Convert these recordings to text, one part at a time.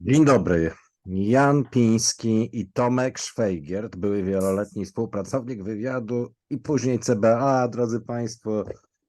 Dzień dobry. Jan Piński i Tomek Szwajgiert, były wieloletni współpracownik wywiadu i później CBA, drodzy Państwo.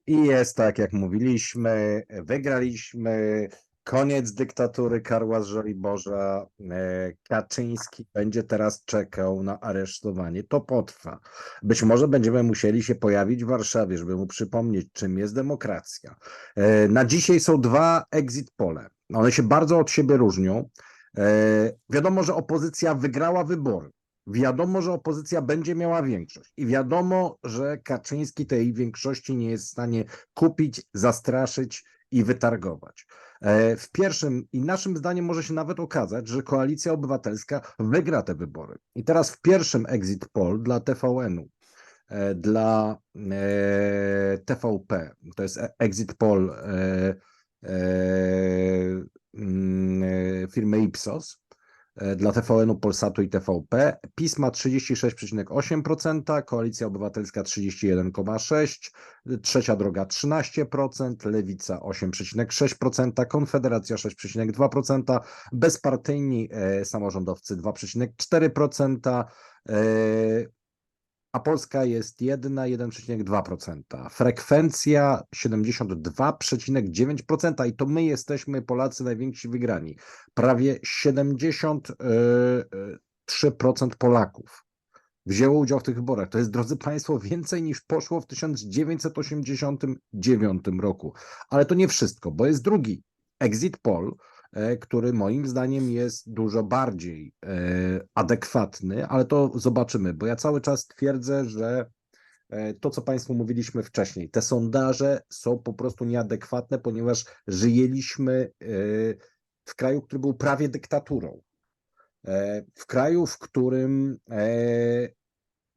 I jest tak, jak mówiliśmy, wygraliśmy. Koniec dyktatury Karła z Żoliborza. E, Kaczyński będzie teraz czekał na aresztowanie. To potrwa. Być może będziemy musieli się pojawić w Warszawie, żeby mu przypomnieć, czym jest demokracja. E, Na dzisiaj są dwa exit pole. One się bardzo od siebie różnią. E, Wiadomo, że opozycja wygrała wybory. Wiadomo, że opozycja będzie miała większość. I wiadomo, że Kaczyński tej większości nie jest w stanie kupić, zastraszyć i wytargować. E, W pierwszym i naszym zdaniem może się nawet okazać, że koalicja obywatelska wygra te wybory. I teraz w pierwszym exit poll dla TVN-u, e, dla e, TVP, to jest exit poll mm, firmy Ipsos dla TVN-u, Polsatu i TVP. PiS ma 36,8%, Koalicja Obywatelska 31,6%, Trzecia Droga 13%, Lewica 8,6%, Konfederacja 6,2%, bezpartyjni e, samorządowcy 2,4%, e, a Polska jest 1, 1,2%. Frekwencja 72,9% i to my jesteśmy, Polacy, najwięksi wygrani. Prawie 73% Polaków wzięło udział w tych wyborach. To jest, drodzy Państwo, więcej niż poszło w 1989 roku. Ale to nie wszystko, bo jest drugi exit poll, e, który moim zdaniem jest dużo bardziej e, adekwatny, ale to zobaczymy, bo ja cały czas twierdzę, że e, to, co Państwu mówiliśmy wcześniej, te sondaże są po prostu nieadekwatne, ponieważ żyjeliśmy e, w kraju, który był prawie dyktaturą. E, W kraju, w którym e,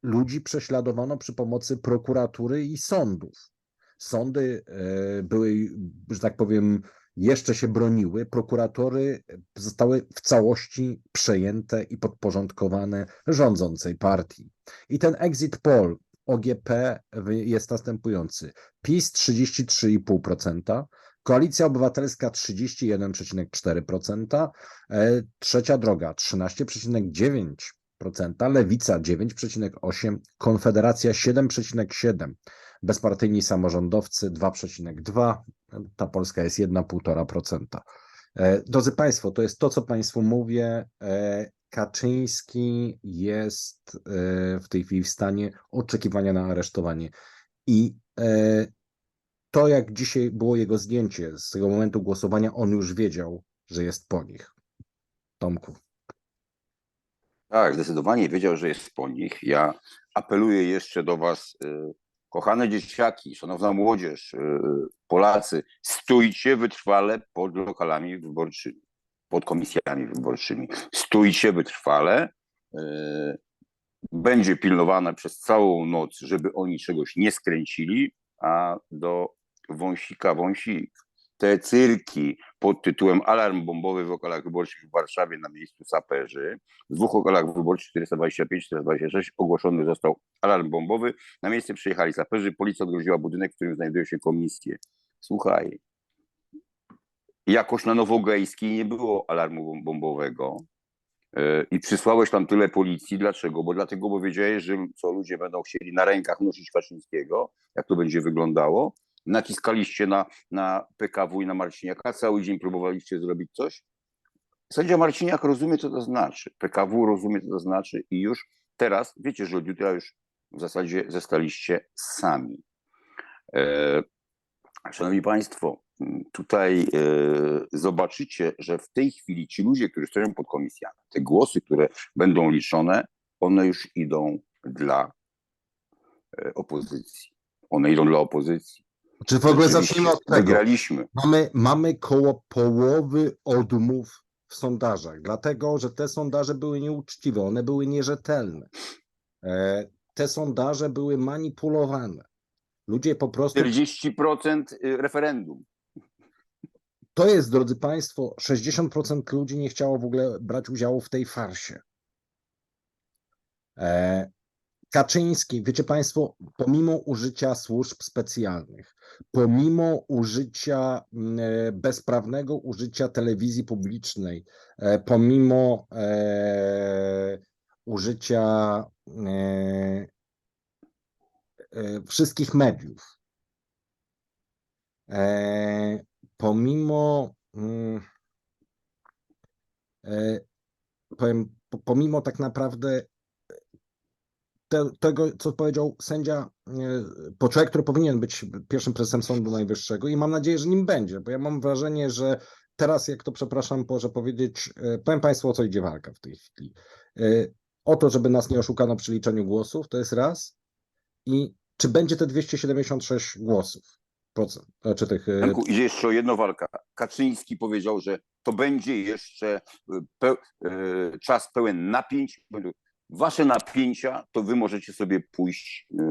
ludzi prześladowano przy pomocy prokuratury i sądów. Sądy e, były, że tak powiem, jeszcze się broniły, prokuratory zostały w całości przejęte i podporządkowane rządzącej partii. I ten exit poll OGP jest następujący. PiS 33,5%, Koalicja Obywatelska 31,4%, e, Trzecia Droga 13,9%, Lewica 9,8%, Konfederacja 7,7%, bezpartyjni samorządowcy 2,2%, ta Polska jest 1,5%. E, Drodzy Państwo, to jest to, co Państwu mówię. E, Kaczyński jest e, w tej chwili w stanie oczekiwania na aresztowanie. I to, jak dzisiaj było jego zdjęcie z tego momentu głosowania, on już wiedział, że jest po nich. Tomku. Tak, zdecydowanie wiedział, że jest po nich. Ja apeluję jeszcze do Was, y, kochane dzieciaki, szanowna młodzież, y, Polacy, stójcie wytrwale pod lokalami wyborczymi, pod komisjami wyborczymi. Stójcie wytrwale. y, Będzie pilnowane przez całą noc, żeby oni czegoś nie skręcili, a do wąsika wąsik. Te cyrki pod tytułem Alarm bombowy w lokalach wyborczych w Warszawie na miejscu saperzy, w dwóch lokalach wyborczych 425-426 ogłoszony został alarm bombowy. Na miejsce przyjechali saperzy, policja odgroziła budynek, w którym znajdują się komisje. Słuchaj, jakoś na Nowogejskiej nie było alarmu bom- bombowego yy, i przysłałeś tam tyle policji. Dlaczego? Bo dlatego, bo wiedziałeś, że co ludzie będą chcieli na rękach nosić Kaczyńskiego, jak to będzie wyglądało. Naciskaliście na, na PKW i na Marciniaka, cały dzień próbowaliście zrobić coś. Sędzia Marciniak rozumie, co to znaczy. PKW rozumie, co to znaczy i już teraz wiecie, że od jutra już w zasadzie zostaliście sami. E, Szanowni Państwo, tutaj e, zobaczycie, że w tej chwili ci ludzie, którzy stoją pod komisjami, te głosy, które będą liczone, one już idą dla e, opozycji. One idą dla opozycji. Czy w ogóle zacznijmy od tego? Wygraliśmy. Mamy, mamy koło połowy odmów w sondażach, dlatego że te sondaże były nieuczciwe, one były nierzetelne. E, Te sondaże były manipulowane. Ludzie po prostu 40% referendum. To jest, drodzy Państwo, 60% ludzi nie chciało w ogóle brać udziału w tej farsie. Kaczyński, wiecie Państwo, pomimo użycia służb specjalnych, pomimo użycia mm, e, bezprawnego użycia telewizji publicznej, e, pomimo e, użycia wszystkich mediów, pomimo mm, powiem, po- pomimo tak naprawdę te, tego, co powiedział sędzia, e, po człowiek, który powinien być pierwszym prezesem Sądu Najwyższego i mam nadzieję, że nim będzie, bo ja mam wrażenie, że teraz, jak to przepraszam, może powiedzieć, e, powiem Państwu, o co idzie walka w tej chwili. E, O to, żeby nas nie oszukano przy liczeniu głosów, to jest raz. I czy będzie te 276 głosów? Procent, znaczy tych. Janku, idzie jeszcze o jedno walka. Kaczyński powiedział, że to będzie jeszcze pe, czas pełen napięć. Wasze napięcia to wy możecie sobie pójść y,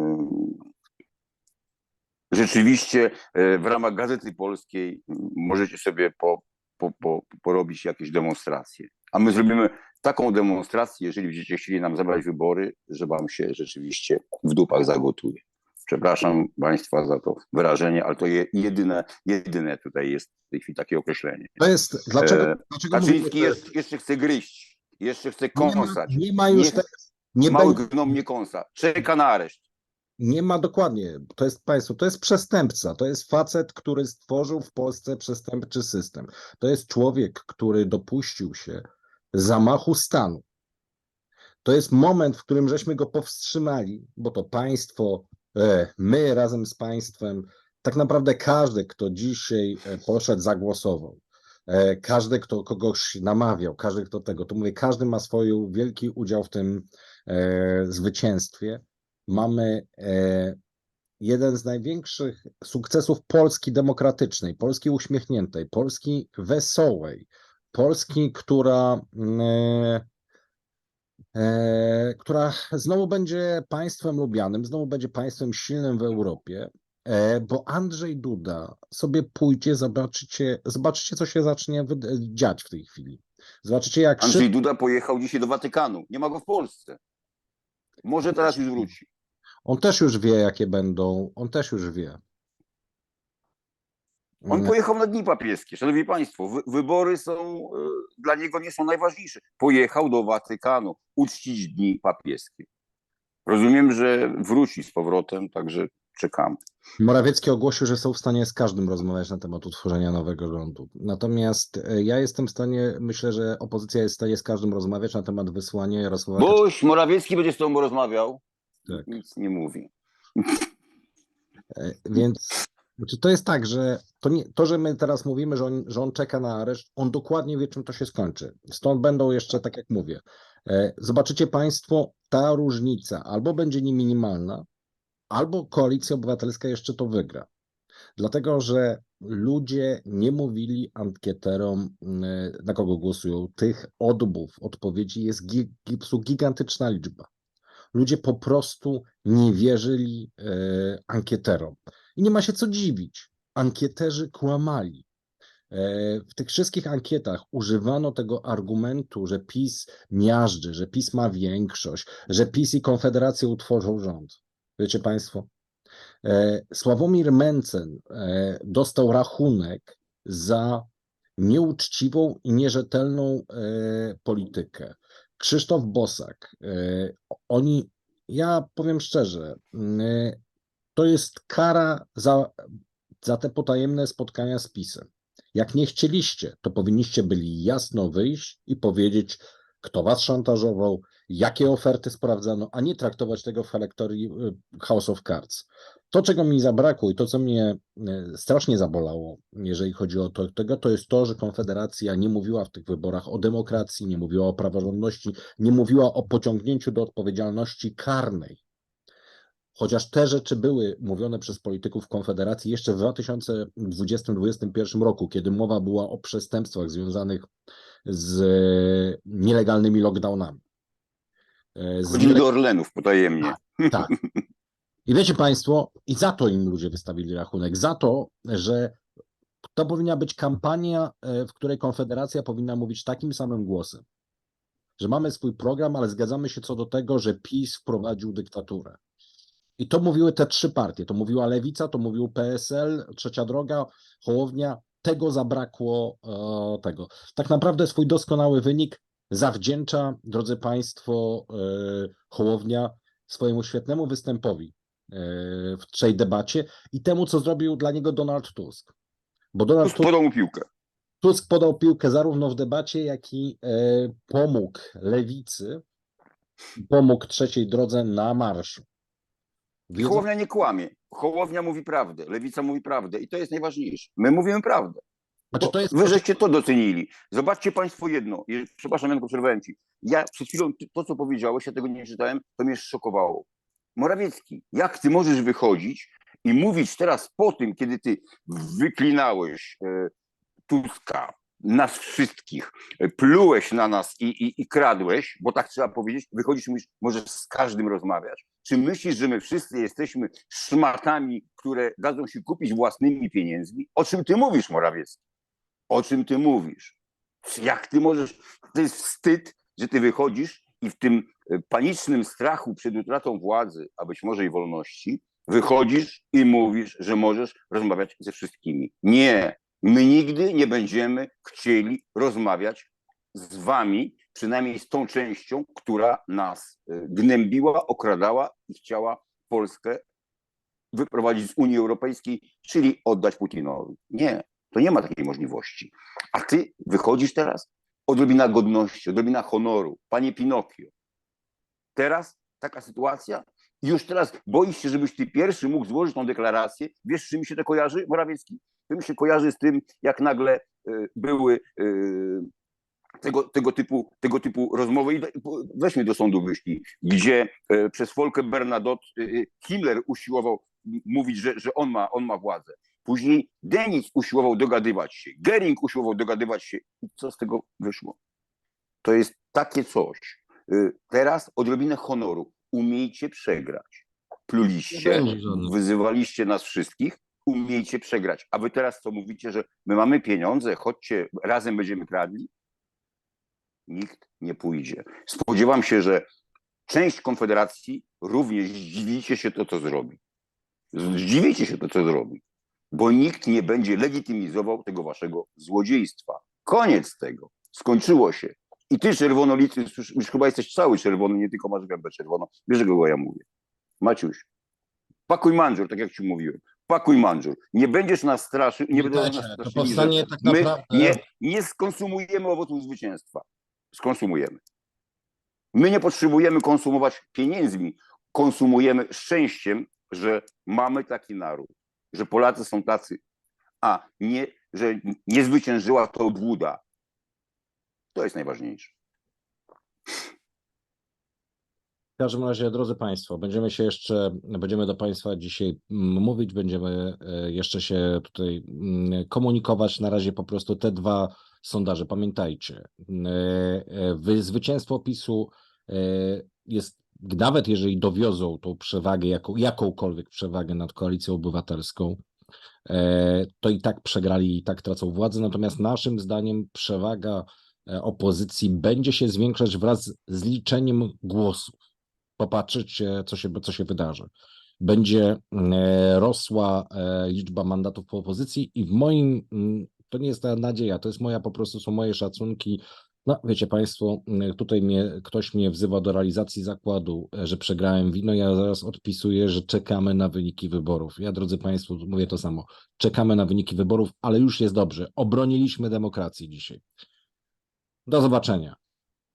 rzeczywiście y, w ramach Gazety Polskiej y, możecie sobie po, po, po, porobić jakieś demonstracje. A my zrobimy taką demonstrację, jeżeli będziecie chcieli nam zabrać wybory, że wam się rzeczywiście w dupach zagotuje. Przepraszam Państwa za to wyrażenie, ale to je, jedyne, jedyne tutaj jest w tej chwili takie określenie. To jest. Dlaczego? E, dlaczego mówię, Kaczyński że jest, jeszcze chce gryźć, jeszcze chce nie ma, kąsać. nie ma już Nie- tego. Nie Mały będzie, gnom nie kąsa, czeka na areszt. Nie ma dokładnie. To jest państwo, to jest przestępca. To jest facet, który stworzył w Polsce przestępczy system. To jest człowiek, który dopuścił się zamachu stanu. To jest moment, w którym żeśmy go powstrzymali, bo to państwo, e, my razem z państwem, tak naprawdę każdy, kto dzisiaj e, poszedł, zagłosował. E, Każdy, kto kogoś namawiał, każdy, kto tego, to mówię, każdy ma swój wielki udział w tym e, zwycięstwie. Mamy e, jeden z największych sukcesów Polski demokratycznej, Polski uśmiechniętej, Polski wesołej, Polski, która, mm, która znowu będzie państwem lubianym, znowu będzie państwem silnym w Europie, bo Andrzej Duda sobie pójdzie, zobaczycie, zobaczycie co się zacznie dziać w tej chwili. Zobaczycie, jak Andrzej Duda pojechał dzisiaj do Watykanu. Nie ma go w Polsce. Może teraz już wróci. on też już wie, jakie będą, on też już wie. On Mm. pojechał na dni papieskie. Szanowni Państwo, wy, wybory są y, dla niego nie są najważniejsze. Pojechał do Watykanu uczcić dni papieskie. Rozumiem, że wróci z powrotem, także Morawiecki ogłosił, że są w stanie z każdym rozmawiać na temat utworzenia nowego rządu. Natomiast e, ja jestem w stanie, myślę, że opozycja jest w stanie z każdym rozmawiać na temat wysłania Jarosława. Boś Morawiecki będzie z tobą rozmawiał. Tak. Nic nie mówi. E, Więc znaczy to jest tak, że to, nie, to, że my teraz mówimy, że on, że on czeka na areszt, on dokładnie wie, czym to się skończy. Stąd będą jeszcze, tak jak mówię, e, zobaczycie Państwo, ta różnica albo będzie nie minimalna, albo koalicja obywatelska jeszcze to wygra. Dlatego, że ludzie nie mówili ankieterom, mm, na kogo głosują. Tych odmów, odpowiedzi jest gigantyczna liczba. Ludzie po prostu nie wierzyli e, ankieterom. I nie ma się co dziwić. Ankieterzy kłamali. E, W tych wszystkich ankietach używano tego argumentu, że PiS miażdży, że PiS ma większość, że PiS i Konfederacja utworzą rząd. Wiecie Państwo? E, Sławomir Mencen e, dostał rachunek za nieuczciwą i nierzetelną e, politykę. Krzysztof Bosak, oni, ja powiem szczerze, m, e, to jest kara za, za te potajemne spotkania z PiSem. Jak nie chcieliście, to powinniście byli jasno wyjść i powiedzieć, kto was szantażował, jakie oferty sprawdzano, a nie traktować tego w elektorii y, House of Cards. To, czego mi zabrakło i to, co mnie y, strasznie zabolało, jeżeli chodzi o to, tego, to jest to, że Konfederacja nie mówiła w tych wyborach o demokracji, nie mówiła o praworządności, nie mówiła o pociągnięciu do odpowiedzialności karnej. Chociaż te rzeczy były mówione przez polityków Konfederacji jeszcze w 2020-2021 roku, kiedy mowa była o przestępstwach związanych z nielegalnymi lockdownami. E, Z Chodzili do Orlenów potajemnie. tak. I wiecie Państwo, i za to im ludzie wystawili rachunek, za to, że to powinna być kampania, e, w której Konfederacja powinna mówić takim samym głosem, że mamy swój program, ale zgadzamy się co do tego, że PiS wprowadził dyktaturę. I to mówiły te trzy partie. To mówiła Lewica, to mówił PSL, Trzecia Droga, Hołownia. Tego zabrakło e, tego. Tak naprawdę swój doskonały wynik zawdzięcza, drodzy Państwo, e, Hołownia swojemu świetnemu występowi e, w tej debacie i temu, co zrobił dla niego Donald Tusk. Bo Donald Tusk Podał mu piłkę. Tusk podał piłkę zarówno w debacie, jak i e, pomógł lewicy, pomógł trzeciej drodze na marszu. Wiedząc- Hołownia nie kłamie. Hołownia mówi prawdę. Lewica mówi prawdę. I to jest najważniejsze. My mówimy prawdę. Znaczy, To, jest wy żeście to docenili. Zobaczcie Państwo jedno. Je- Przepraszam, Janko, przerwałem Ci. Ja przed chwilą to, co powiedziałeś, ja tego nie czytałem, to mnie szokowało. Morawiecki, jak Ty możesz wychodzić i mówić teraz po tym, kiedy Ty wyklinałeś e, Tuska, nas wszystkich, e, plułeś na nas i, i, i kradłeś, bo tak trzeba powiedzieć, wychodzisz i mówisz, możesz z każdym rozmawiać. Czy myślisz, że my wszyscy jesteśmy szmatami, które dadzą się kupić własnymi pieniędzmi? O czym Ty mówisz, Morawiecki? O czym ty mówisz. Jak ty możesz, to jest wstyd, że ty wychodzisz i w tym e, panicznym strachu przed utratą władzy, a być może i wolności, wychodzisz i mówisz, że możesz rozmawiać ze wszystkimi. Nie, my nigdy nie będziemy chcieli rozmawiać z wami, przynajmniej z tą częścią, która nas e, gnębiła, okradała i chciała Polskę wyprowadzić z Unii Europejskiej, czyli oddać Putinowi. Nie, to nie ma takiej możliwości. A ty wychodzisz teraz, odrobina godności, odrobina honoru, panie Pinokio. Teraz taka sytuacja, już teraz boisz się, żebyś ty pierwszy mógł złożyć tą deklarację. Wiesz, czym się to kojarzy, Morawiecki? To mi się kojarzy z tym, jak nagle y, były y, tego, tego, typu, tego typu rozmowy. I weźmy do sądu wyszli, gdzie y, przez Folkę Bernadotte y, Himmler usiłował mówić, że, że on, ma, on ma władzę. Później Denis usiłował dogadywać się, Gering usiłował dogadywać się. I co z tego wyszło? To jest takie coś. Y, Teraz odrobinę honoru. Umiejcie przegrać. Pluliście, wyzywaliście nas wszystkich, umiejcie przegrać. A wy teraz co mówicie, że my mamy pieniądze, chodźcie, razem będziemy kradli? Nikt nie pójdzie. Spodziewam się, że część Konfederacji również zdziwicie się to, co zrobi. Zdziwicie się to, co zrobi. Bo nikt nie będzie legitymizował tego waszego złodziejstwa. Koniec tego. Skończyło się. I ty, czerwonolicy, już, już chyba jesteś cały czerwony, nie tylko masz gębę czerwoną. Wiesz, kogo ja mówię. Maciuś, pakuj manżur, tak jak ci mówiłem. Pakuj manżur. Nie będziesz nas straszył, nie będą nas Wiecie, to powstanie tak my naprawdę- nie, nie skonsumujemy owoców zwycięstwa. Skonsumujemy. My nie potrzebujemy konsumować pieniędzmi, konsumujemy szczęściem, że mamy taki naród, że Polacy są tacy, a nie, że nie zwyciężyła to obłuda. To jest najważniejsze. W każdym razie, drodzy Państwo, będziemy się jeszcze, będziemy do Państwa dzisiaj mówić, będziemy e, jeszcze się tutaj mm, komunikować. Na razie po prostu te dwa sondaże. Pamiętajcie, e, e, wy- zwycięstwo PiSu jest, nawet jeżeli dowiozą tą przewagę, jaką, jakąkolwiek przewagę nad koalicją obywatelską, e, to i tak przegrali, i tak tracą władzę. Natomiast naszym zdaniem przewaga e, opozycji będzie się zwiększać wraz z liczeniem głosów popatrzcie, co się, co się wydarzy. Będzie e, rosła liczba mandatów po opozycji i w moim, mm, to nie jest ta nadzieja, to jest moja po prostu, są moje szacunki. No, wiecie Państwo, tutaj mnie, ktoś mnie wzywa do realizacji zakładu, e, że przegrałem wino. Ja zaraz odpisuję, że czekamy na wyniki wyborów. Ja, drodzy Państwo, mówię to samo. Czekamy na wyniki wyborów, ale już jest dobrze. Obroniliśmy demokrację dzisiaj. Do zobaczenia.